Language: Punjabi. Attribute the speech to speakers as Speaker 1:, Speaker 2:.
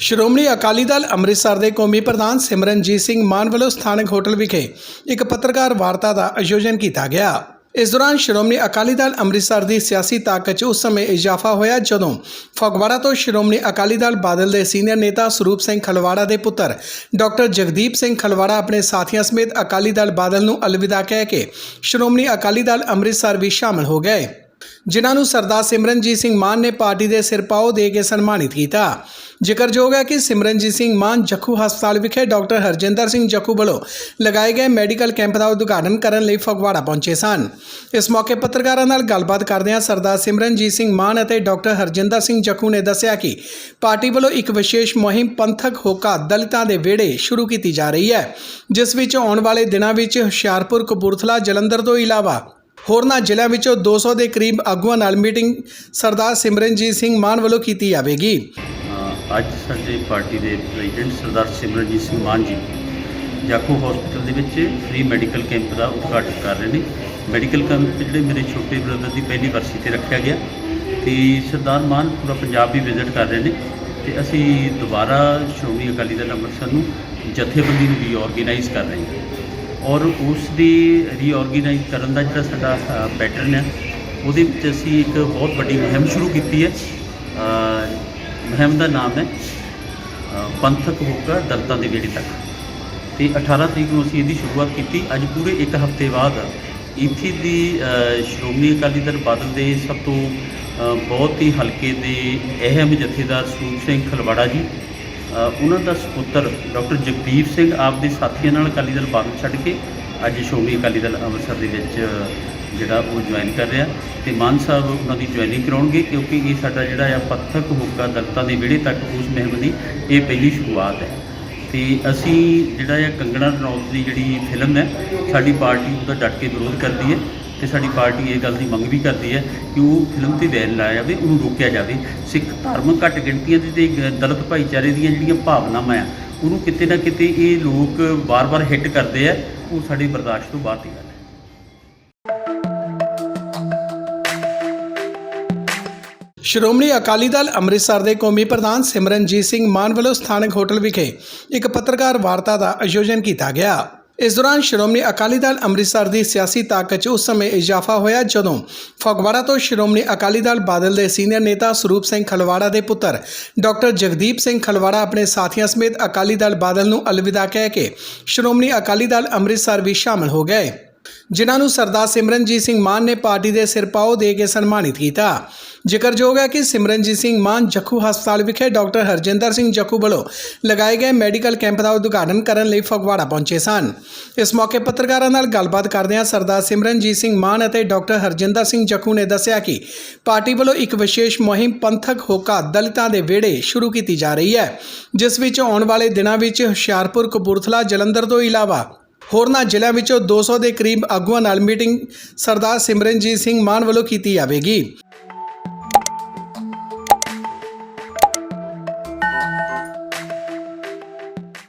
Speaker 1: ਸ਼੍ਰੋਮਣੀ ਅਕਾਲੀ ਦਲ ਅੰਮ੍ਰਿਤਸਰ ਦੇ ਕੌਮੀ ਪ੍ਰਧਾਨ ਸਿਮਰਨਜੀਤ ਸਿੰਘ ਮਾਨ ਵੱਲੋਂ ਸਥਾਨਕ ਹੋਟਲ ਵਿਖੇ ਇੱਕ ਪੱਤਰਕਾਰ ਵਾਰਤਾ ਦਾ ਆਯੋਜਨ ਕੀਤਾ ਗਿਆ। ਇਸ ਦੌਰਾਨ ਸ਼੍ਰੋਮਣੀ ਅਕਾਲੀ ਦਲ ਅੰਮ੍ਰਿਤਸਰ ਦੀ ਸਿਆਸੀ ਤਾਕਤ 'ਚ ਉਸ ਸਮੇਂ ਇਜ਼ਾਫਾ ਹੋਇਆ ਜਦੋਂ ਫਗਵਾੜਾ ਤੋਂ ਸ਼੍ਰੋਮਣੀ ਅਕਾਲੀ ਦਲ ਬਾਦਲ ਦੇ ਸੀਨੀਅਰ ਨੇਤਾ ਸਰੂਪ ਸਿੰਘ ਖਲਵਾੜਾ ਦੇ ਪੁੱਤਰ ਡਾਕਟਰ ਜਗਦੀਪ ਸਿੰਘ ਖਲਵਾੜਾ ਆਪਣੇ ਸਾਥੀਆਂ ਸਮੇਤ ਅਕਾਲੀ ਦਲ ਬਾਦਲ ਨੂੰ ਅਲਵਿਦਾ ਕਹਿ ਕੇ ਸ਼੍ਰੋਮਣੀ ਅਕਾਲੀ ਦਲ ਅੰਮ੍ਰਿਤਸਰ ਵੀ ਸ਼ਾਮਲ ਹੋ ਗਏ। ਜਿਨ੍ਹਾਂ ਨੂੰ ਸਰਦਾਰ ਸਿਮਰਨਜੀਤ ਸਿੰਘ ਮਾਨ ਨੇ ਪਾਰਟੀ ਦੇ ਸਿਰਪਾਓ ਦੇ ਕੇ ਸਨਮਾਨਿਤ ਕੀਤਾ। ਜ਼ਿਕਰਯੋਗ ਹੈ ਕਿ ਸਿਮਰਨਜੀਤ ਸਿੰਘ ਮਾਨ ਜੱਖੂ ਹਸਪਤਾਲ ਵਿਖੇ ਡਾਕਟਰ ਹਰਜਿੰਦਰ ਸਿੰਘ ਜੱਖੂ ਵੱਲੋਂ ਲਗਾਏ ਗਏ ਮੈਡੀਕਲ ਕੈਂਪ ਦਾ ਉਦਘਾਟਨ ਕਰਨ ਲਈ ਫਗਵਾੜਾ ਪਹੁੰਚੇ ਸਨ। ਇਸ ਮੌਕੇ ਪੱਤਰਕਾਰਾਂ ਨਾਲ ਗੱਲਬਾਤ ਕਰਦਿਆਂ ਸਰਦਾਰ ਸਿਮਰਨਜੀਤ ਸਿੰਘ ਮਾਨ ਅਤੇ ਡਾਕਟਰ ਹਰਜਿੰਦਰ ਸਿੰਘ ਜੱਖੂ ਨੇ ਦੱਸਿਆ ਕਿ ਪਾਰਟੀ ਵੱਲੋਂ ਇੱਕ ਵਿਸ਼ੇਸ਼ ਮੁਹਿੰਮ ਪੰਥਕ ਹੋਕਾ ਦਲਿਤਾਂ ਦੇ ਵਿਹੜੇ ਸ਼ੁਰੂ ਕੀਤੀ ਜਾ ਰਹੀ ਹੈ, ਜਿਸ ਵਿੱਚ ਆਉਣ ਵਾਲੇ ਦਿਨਾਂ ਵਿੱਚ ਹੁਸ਼ਿਆਰਪੁਰ, ਕਪੂਰਥਲਾ, ਜਲੰਧਰ ਤੋਂ ਇਲਾਵਾ ਹੋਰਨਾਂ ਜ਼ਿਲ੍ਹਿਆਂ ਵਿੱਚੋਂ 200 ਦੇ ਕਰੀਬ ਆਗੂਆਂ ਨਾਲ ਮੀਟਿੰਗ ਸਰਦਾਰ ਸਿਮਰਨਜੀਤ ਸਿੰਘ ਮਾਨ ਵੱਲੋਂ ਕੀਤੀ ਜਾਵੇਗੀ।
Speaker 2: ਅੱਜ ਸਾਡੇ ਪਾਰਟੀ ਦੇ ਪ੍ਰੈਜ਼ੀਡੈਂਟ ਸਰਦਾਰ ਸਿਮਰਨਜੀਤ ਸਿੰਘ ਮਾਨ ਜੀ ਜਾਖੋ ਹਸਪੀਟਲ ਦੇ ਵਿੱਚ ਫ੍ਰੀ ਮੈਡੀਕਲ ਕੈਂਪ ਦਾ ਉਦਘਾਟਨ ਕਰ ਰਹੇ ਨੇ। ਮੈਡੀਕਲ ਕੈਂਪ ਜਿਹੜੇ ਮੇਰੇ ਛੋਟੇ ਬ੍ਰਦਰ ਦੀ ਪਹਿਲੀ ਵਰਸੀ ਤੇ ਰੱਖਿਆ ਗਿਆ ਤੇ ਸਰਦਾਰ ਮਾਨ ਪੂਰਾ ਪੰਜਾਬ ਵੀ ਵਿਜ਼ਿਟ ਕਰ ਰਹੇ ਨੇ ਤੇ ਅਸੀਂ ਦੁਬਾਰਾ ਸ਼੍ਰੋਮਣੀ ਅਕਾਲੀ ਦਲ ਅੰਮ੍ਰਿਤਸਰ ਨੂੰ ਜਥੇਬੰਦੀ ਨੂੰ ਰੀਆਰਗੇਨਾਈਜ਼ ਕਰ ਰਹੇ ਹਾਂ। ਔਰ ਉਸ ਦੀ ਰੀਆਰਗੇਨਾਈਜ਼ ਕਰਨ ਦਾ ਜਿਹੜਾ ਸਾਡਾ ਪੈਟਰਨ ਹੈ, ਉਹਦੇ ਵਿੱਚ ਅਸੀਂ ਇੱਕ ਬਹੁਤ ਵੱਡੀ ਮੁਹਿੰਮ ਸ਼ੁਰੂ ਕੀਤੀ ਹੈ। ਮੁਹਿੰਮ ਦਾ ਨਾਮ ਹੈ ਪੰਥਕ ਹੋਕਾ ਦਲਤਾਂ ਦੇ ਵਿਹੜੇ ਤੱਕ। ਤੇ 18 ਤਰੀਕ ਨੂੰ ਅਸੀਂ ਇਹਦੀ ਸ਼ੁਰੂਆਤ ਕੀਤੀ। ਅੱਜ ਪੂਰੇ ਇੱਕ ਹਫ਼ਤੇ ਬਾਅਦ ਇੱਥੇ ਦੀ ਸ਼੍ਰੋਮਣੀ ਅਕਾਲੀ ਦਲ ਬਾਦਲ ਦੇ ਸਭ ਤੋਂ ਬਹੁਤ ਹੀ ਹਲਕੇ ਦੇ ਅਹਿਮ ਜਥੇਦਾਰ ਸਰੂਪ ਸਿੰਘ ਖਲਵਾੜਾ ਜੀ ਉਹਨਾਂ ਦਾ ਸੁਪੁੱਤਰ ਡਾਕਟਰ ਜਗਦੀਪ ਸਿੰਘ ਆਪ ਦੇ ਸਾਥੀਆਂ ਨਾਲ ਅਕਾਲੀ ਦਲ ਬਾਦਲ ਛੱਡ ਕੇ ਅੱਜ ਸ਼੍ਰੋਮਣੀ ਅਕਾਲੀ ਦਲ ਅੰਮ੍ਰਿਤਸਰ ਦੇ ਵਿੱਚ ਜਿਹੜਾ ਉਹ ਜੁਆਇਨ ਕਰ ਰਿਹਾ। ਤੇ ਮਾਨ ਸਾਹਿਬ ਉਹਨਾਂ ਦੀ ਜੁਆਇਨਿੰਗ ਕਰਾਉਣਗੇ ਕਿਉਂਕਿ ਇਹ ਸਾਡਾ ਜਿਹੜਾ ਆ ਪੱਥਕ ਹੋਕਾ ਦਲਤਾਂ ਦੇ ਵਿਹੜੇ ਤੱਕ ਉਸ ਮੁਹਿੰਮ ਦੀ ਇਹ ਪਹਿਲੀ ਸ਼ੁਰੂਆਤ ਹੈ। ਤੇ ਅਸੀਂ ਜਿਹੜਾ ਆ ਕੰਗਣਾ ਰਣੌਤ ਦੀ ਜਿਹੜੀ ਫਿਲਮ ਹੈ, ਸਾਡੀ ਪਾਰਟੀ ਉਹਦਾ ਡਟ ਕੇ ਵਿਰੋਧ ਕਰਦੀ ਹੈ। ਤੇ ਸਾਡੀ ਪਾਰਟੀ ਇਹ ਗੱਲ ਦੀ ਮੰਗ ਵੀ ਕਰਦੀ ਹੈ ਕਿ ਉਹ ਫਿਲਮ ਤੇ ਬੈਨ ਲਾਇਆ ਜਾਵੇ, ਉਹਨੂੰ ਰੋਕਿਆ ਜਾਵੇ। ਸਿੱਖ ਧਰਮ ਘੱਟ ਗਿਣਤੀਆਂ ਦੇ ਤੇ ਦਲਿਤ ਭਾਈਚਾਰੇ ਦੀਆਂ ਜਿਹੜੀਆਂ ਭਾਵਨਾਵਾਂ ਆ, ਉਹਨੂੰ ਕਿਤੇ ਨਾ ਕਿਤੇ ਇਹ ਲੋਕ ਵਾਰ-ਵਾਰ ਹਿੱਟ ਕਰਦੇ ਆ, ਉਹ ਸਾਡੀ ਬਰਦਾਸ਼ਤ ਤੋਂ ਬਾਹਰ ਦੀ ਗੱਲ ਹੈ।
Speaker 1: ਸ਼੍ਰੋਮਣੀ ਅਕਾਲੀ ਦਲ ਅੰਮ੍ਰਿਤਸਰ ਦੇ ਕੌਮੀ ਪ੍ਰਧਾਨ ਸਿਮਰਨਜੀਤ ਸਿੰਘ ਮਾਨ ਵੱਲੋਂ ਸਥਾਨਕ ਹੋਟਲ ਵਿਖੇ ਇੱਕ ਪੱਤਰਕਾਰ ਵਾਰਤਾ ਦਾ ਆਯੋਜਨ ਕੀਤਾ ਗਿਆ। ਇਸ ਦੌਰਾਨ ਸ਼੍ਰੋਮਣੀ ਅਕਾਲੀ ਦਲ ਅੰਮ੍ਰਿਤਸਰ ਦੀ ਸਿਆਸੀ ਤਾਕਤ 'ਚ ਉਸ ਸਮੇਂ ਇਜ਼ਾਫਾ ਹੋਇਆ ਜਦੋਂ ਫਗਵਾੜਾ ਤੋਂ ਸ਼੍ਰੋਮਣੀ ਅਕਾਲੀ ਦਲ ਬਾਦਲ ਦੇ ਸੀਨੀਅਰ ਨੇਤਾ ਸਰੂਪ ਸਿੰਘ ਖਲਵਾੜਾ ਦੇ ਪੁੱਤਰ ਡਾਕਟਰ ਜਗਦੀਪ ਸਿੰਘ ਖਲਵਾੜਾ ਆਪਣੇ ਸਾਥੀਆਂ ਸਮੇਤ ਅਕਾਲੀ ਦਲ ਬਾਦਲ ਨੂੰ ਅਲਵਿਦਾ ਕਹਿ ਕੇ ਸ਼੍ਰੋਮਣੀ ਅਕਾਲੀ ਦਲ ਅੰਮ੍ਰਿਤਸਰ ਵੀ ਸ਼ਾਮਲ ਹੋ ਗਏ। ਜਿਨ੍ਹਾਂ ਨੂੰ ਸਰਦਾਰ ਸਿਮਰਨਜੀਤ ਸਿੰਘ ਮਾਨ ਨੇ ਪਾਰਟੀ ਦੇ ਸਿਰਪਾਓ ਦੇ ਕੇ ਸਨਮਾਨਿਤ ਕੀਤਾ। ਜ਼ਿਕਰਯੋਗ ਹੈ ਕਿ ਸਿਮਰਨਜੀਤ ਸਿੰਘ ਮਾਨ ਜੱਖੂ ਹਸਪਤਾਲ ਵਿਖੇ ਡਾਕਟਰ ਹਰਜਿੰਦਰ ਸਿੰਘ ਜੱਖੂ ਵੱਲੋਂ ਲਗਾਏ ਗਏ ਮੈਡੀਕਲ ਕੈਂਪ ਦਾ ਉਦਘਾਟਨ ਕਰਨ ਲਈ ਫਗਵਾੜਾ ਪਹੁੰਚੇ ਸਨ। ਇਸ ਮੌਕੇ ਪੱਤਰਕਾਰਾਂ ਨਾਲ ਗੱਲਬਾਤ ਕਰਦਿਆਂ ਸਰਦਾਰ ਸਿਮਰਨਜੀਤ ਸਿੰਘ ਮਾਨ ਅਤੇ ਡਾਕਟਰ ਹਰਜਿੰਦਰ ਸਿੰਘ ਜੱਖੂ ਨੇ ਦੱਸਿਆ ਕਿ ਪਾਰਟੀ ਵੱਲੋਂ ਇੱਕ ਵਿਸ਼ੇਸ਼ ਮੁਹਿੰਮ ਪੰਥਕ ਹੋਕਾ ਦਲਿਤਾਂ ਦੇ ਵਿਹੜੇ ਸ਼ੁਰੂ ਕੀਤੀ ਜਾ ਰਹੀ ਹੈ, ਜਿਸ ਵਿੱਚ ਆਉਣ ਵਾਲੇ ਦਿਨਾਂ ਵਿੱਚ ਹੁਸ਼ਿਆਰਪੁਰ, ਕਪੂਰਥਲਾ, ਜਲੰਧਰ ਤੋਂ ਇਲਾਵਾ ਹੋਰਨਾਂ ਜ਼ਿਲ੍ਹਿਆਂ ਵਿੱਚੋਂ 200 ਦੇ ਕਰੀਬ ਆਗੂਆਂ ਨਾਲ ਮੀਟਿੰਗ ਸਰਦਾਰ ਸਿਮਰਨਜੀਤ ਸਿੰਘ ਮਾਨ ਵੱਲੋਂ ਕੀਤੀ ਜਾਵੇਗੀ।